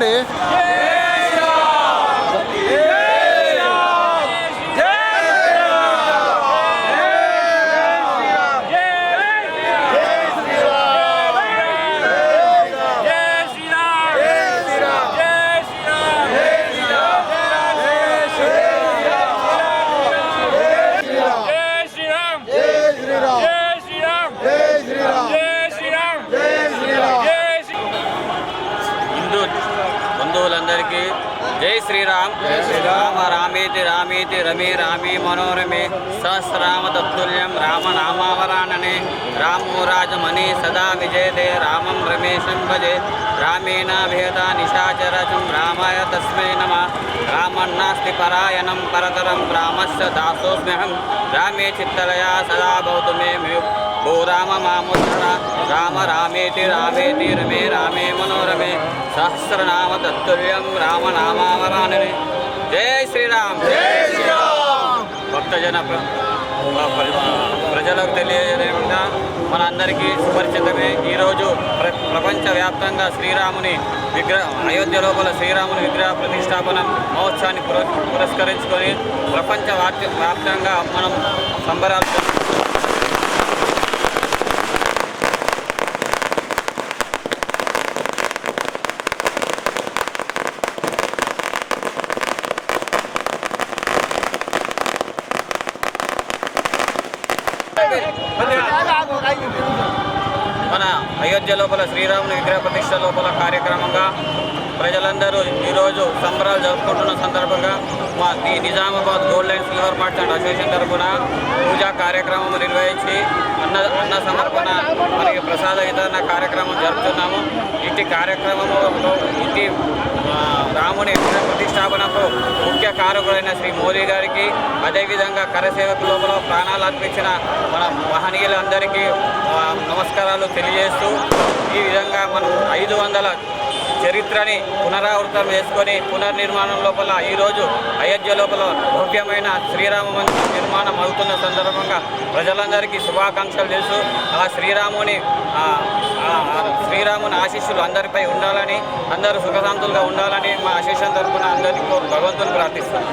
二零 బంధువులందరికీ జై శ్రీరామ్. శ్రీరామ. రామేతి రామేతి రమే రామే మనోరమే. సహస్రామ తత్తుల్యం రామ నామావరాణనే రామో రాజమణి సదా విజయతే. రామం రమేశం భజే. రామేణ భేద నిశాచరజం రామాయ తస్మై నమ. రామన్నాస్తి పరాయణం పరతరం రామస్య దాసోస్మ్యహం. రామే చిత్తలయా సదా భవతు మే మే భూ రామ మాముద్ర. రామ రామేతి రామేతి రమే రామే సహస్రనామ తత్తుల్యం రామ నామావరాణనే జై శ్రీరామ్. జై శ్రీరామ్. భక్తజన ప్ర- ప్ర- ప్రజలకు తెలియజేయకుండా మనందరికీ సుపరిచితమే. ఈరోజు ప్ర ప్రపంచవ్యాప్తంగా శ్రీరాముని విగ్రహ అయోధ్య లోపల శ్రీరాముని విగ్రహ ప్రతిష్టాపన మహోత్సవాన్ని పుర పురస్కరించుకొని ప్రపంచ వ్యాప్త- వ్యాప్తంగా మనం సంబరాలు జరుపుకుంటున్నాం. మన అయోధ్య లోపల శ్రీరాముని విగ్రహ ప్రతిష్ట లోపల కార్యక్రమంగా ప్రజలందరూ ఈరోజు సంబరాలు జరుపుకుంటున్న సందర్భంగా మా the Nizamabad gold and silver merchant association తరఫున పూజా కార్యక్రమం నిర్వహించి అన్న అన్న సమర్పణ మరియు ప్రసాద వితరణ కార్యక్రమం జరుపుతున్నాము. ఇటు కార్యక్రమంలో ఇటు రాముని విగ్రహ ప్రతిష్టాపనకు ముఖ్య కారకుడైన శ్రీ మోదీ గారికి అదేవిధంగా కరసేవకు లోపల ప్రాణాలు అర్పించిన మన మహనీయులందరికీ నమస్కారాలు తెలియజేస్తూ ఈ విధంగా మనం ఐదు వందల చరిత్రని పునరావృతం చేసుకొని పునర్నిర్మాణం లోపల ఈరోజు అయోధ్య లోపల భవ్యమైన శ్రీరామ మందిరం నిర్మాణం అవుతున్న సందర్భంగా ప్రజలందరికీ శుభాకాంక్షలు తెలుసు. ఆ శ్రీరాముని శ్రీరాముని ఆశీస్సులు అందరిపై ఉండాలని అందరూ సుఖశాంతులుగా ఉండాలని మా అశేషం తరఫున అందరికీ భగవంతుని ప్రార్థిస్తాను